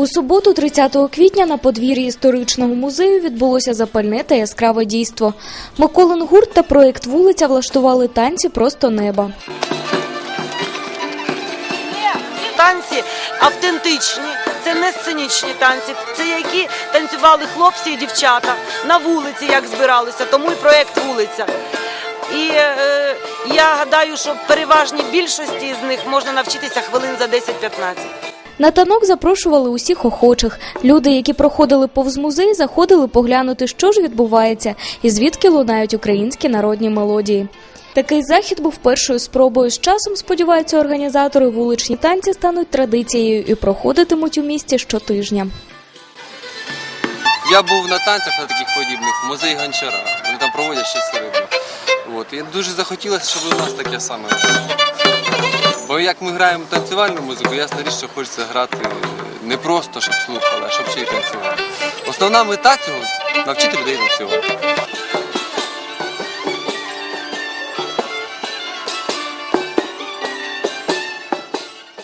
У суботу, 30 квітня, на подвір'ї історичного музею відбулося запальне та яскраве дійство. Миколин гурт та проєкт вулиця влаштували танці просто неба. Танці автентичні, це не сценічні танці, це які танцювали хлопці і дівчата на вулиці, як збиралися, тому і проєкт вулиця. І е, я гадаю, що переважній більшості з них можна навчитися хвилин за 10-15. На танок запрошували усіх охочих. Люди, які проходили повз музей, заходили поглянути, що ж відбувається і звідки лунають українські народні мелодії. Такий захід був першою спробою. З часом, сподіваються організатори, вуличні танці стануть традицією і проходитимуть у місті щотижня. Я був на танцях на таких подібних, музей Гончара. Вони там проводять щосередини. От. І дуже захотілося, щоб у нас таке саме. Бо як ми граємо танцювальну музику, ясна річ, що хочеться грати не просто, щоб слухали, а щоб ще й танцювали. Основна мета цього навчити людей танцювати.